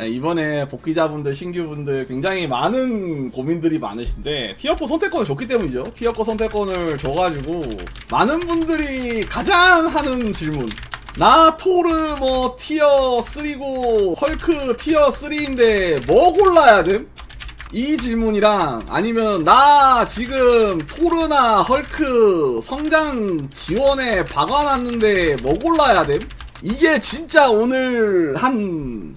예, 이번에 복귀자분들, 신규분들 굉장히 많은 고민들이 많으신데 티어4 선택권을 줬기 때문이죠. 티어4 선택권을 줘가지고 많은 분들이 가장 하는 질문 나 토르 뭐 티어 3고 헐크 티어 3인데 뭐 골라야 됨? 이 질문이랑 아니면 나 지금 토르나 헐크 성장 지원에 박아놨는데 뭐 골라야 됨? 이게 진짜 오늘 한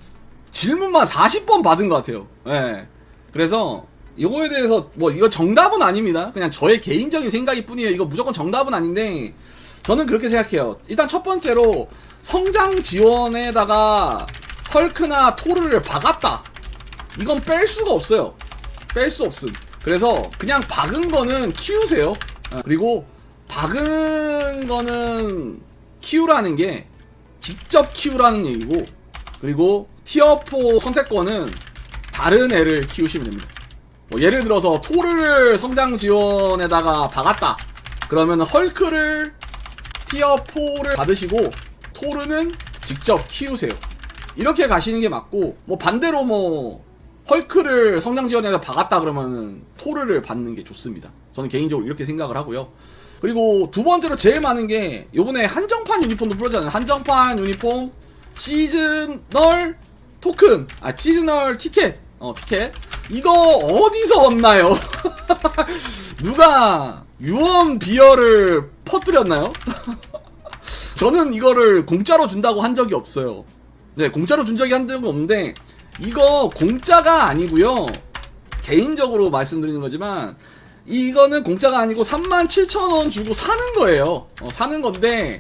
질문만 40번 받은 것 같아요. 예. 그래서 이거에 대해서 뭐 이거 정답은 아닙니다. 그냥 저의 개인적인 생각일 뿐이에요. 이거 무조건 정답은 아닌데 저는 그렇게 생각해요. 일단 첫 번째로 성장 지원에다가 헐크나 토르를 박았다. 이건 뺄 수가 없어요. 뺄 수 없음. 그래서 그냥 박은 거는 키우세요. 어, 그리고 박은 거는 키우라는 게 직접 키우라는 얘기고 그리고 티어4 선택권은 다른 애를 키우시면 됩니다. 뭐 예를 들어서 토르를 성장 지원에다가 박았다. 그러면 헐크를 티어4를 받으시고 토르는 직접 키우세요. 이렇게 가시는 게 맞고 뭐 반대로 뭐 헐크를 성장 지원에다 박았다 그러면은 토르를 받는 게 좋습니다. 저는 개인적으로 이렇게 생각을 하고요. 그리고 두 번째로 제일 많은 게 요번에 한정판 유니폼도 풀었잖아요. 한정판 유니폼 시즈널 토큰 아 시즈널 티켓 어 티켓 이거 어디서 얻나요? 누가 유언 비어를 퍼뜨렸나요? 저는 이거를 공짜로 준다고 한 적이 없어요. 네, 공짜로 준 적이 한 적은 없는데 이거 공짜가 아니고요. 개인적으로 말씀드리는 거지만 이거는 공짜가 아니고 37,000원 주고 사는 거예요. 어, 사는 건데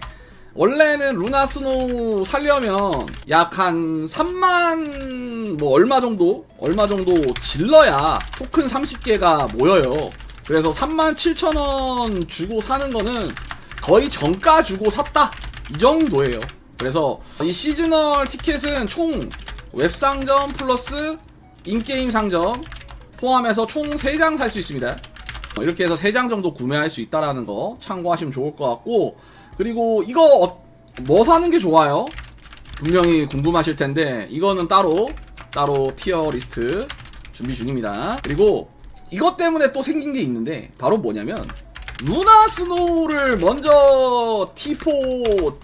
원래는 루나 스노우 살려면 약 한 3만 뭐 얼마 정도 얼마 정도 질러야 토큰 30개가 모여요. 그래서 37,000원 주고 사는 거는 거의 정가 주고 샀다 이 정도예요. 그래서 이 시즈널 티켓은 총 웹상점 플러스 인게임 상점 포함해서 총 3장 살 수 있습니다. 어, 이렇게 해서 3장 정도 구매할 수 있다라는 거 참고하시면 좋을 것 같고 그리고 이거 어- 뭐 사는 게 좋아요? 분명히 궁금하실 텐데 이거는 따로 따로 티어 리스트 준비 중입니다. 그리고 이것 때문에 또 생긴 게 있는데 바로 뭐냐면 루나 스노우를 먼저 T4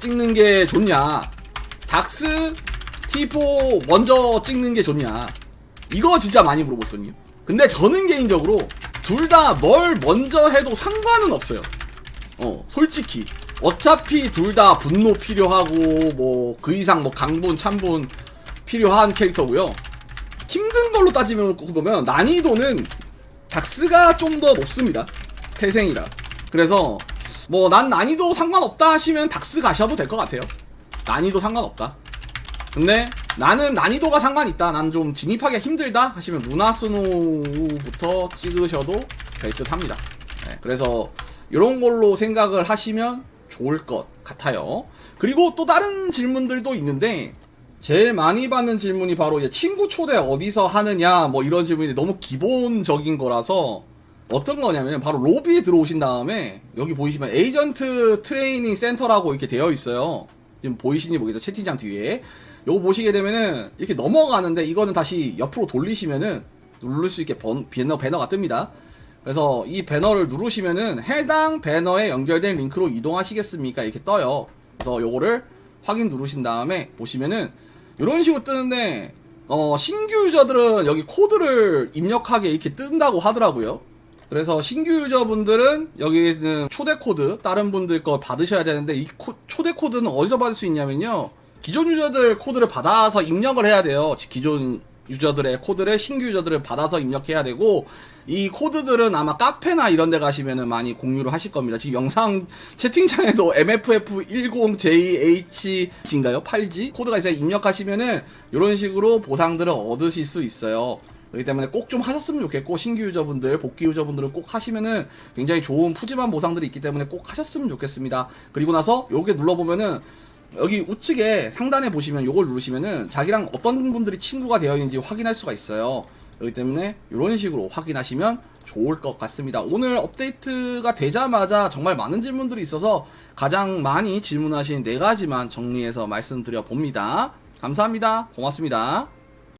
찍는 게 좋냐 닥스 T4 먼저 찍는 게 좋냐 이거 진짜 많이 물어보거든요 근데 저는 개인적으로 둘 다 뭘 먼저 해도 상관은 없어요 어 솔직히 어차피 둘 다 분노 필요하고 뭐 그 이상 뭐 강분 참분 필요한 캐릭터고요 힘든 걸로 따지면 보면 난이도는 닥스가 좀 더 높습니다. 태생이라. 그래서 뭐 난 난이도 상관없다 하시면 닥스 가셔도 될 것 같아요. 난이도 상관없다. 근데 나는 난이도가 상관 있다. 난 좀 진입하기가 힘들다 하시면 루나 스노우부터 찍으셔도 될 듯 합니다. 네, 그래서 이런 걸로 생각을 하시면 좋을 것 같아요. 그리고 또 다른 질문들도 있는데 제일 많이 받는 질문이 바로 이제 친구 초대 어디서 하느냐 뭐 이런 질문이 너무 기본적인 거라서 어떤 거냐면 바로 로비에 들어오신 다음에 여기 보이시면 에이전트 트레이닝 센터라고 이렇게 되어 있어요. 지금 보이시니 모르겠죠 채팅창 뒤에 요거 보시게 되면은 이렇게 넘어가는데 이거는 다시 옆으로 돌리시면은 누를 수 있게 번, 배너, 배너가 뜹니다. 그래서 이 배너를 누르시면은 해당 배너에 연결된 링크로 이동하시겠습니까? 이렇게 떠요. 그래서 요거를 확인 누르신 다음에 보시면은 이런 식으로 뜨는데 어, 신규 유저들은 여기 코드를 입력하게 이렇게 뜬다고 하더라고요. 그래서 신규 유저분들은 여기는 초대 코드 다른 분들 거 받으셔야 되는데 이 코- 초대 코드는 어디서 받을 수 있냐면요. 기존 유저들 코드를 받아서 입력을 해야 돼요. 기존 유저들의 코드를 신규 유저들을 받아서 입력해야 되고 이 코드들은 아마 카페나 이런 데 가시면은 많이 공유를 하실 겁니다. 지금 영상 채팅창에도 MFF10JH인가요? 8G 코드가 있어요. 입력하시면은 이런 식으로 보상들을 얻으실 수 있어요. 그렇기 때문에 꼭 좀 하셨으면 좋겠고 신규 유저분들, 복귀 유저분들은 꼭 하시면은 굉장히 좋은 푸짐한 보상들이 있기 때문에 꼭 하셨으면 좋겠습니다. 그리고 나서 요게 눌러보면은 여기 우측에 상단에 보시면 요걸 누르시면은 자기랑 어떤 분들이 친구가 되어 있는지 확인할 수가 있어요. 그렇기 때문에 이런 식으로 확인하시면 좋을 것 같습니다. 오늘 업데이트가 되자마자 정말 많은 질문들이 있어서 가장 많이 질문하신 네 가지만 정리해서 말씀드려 봅니다. 감사합니다. 고맙습니다.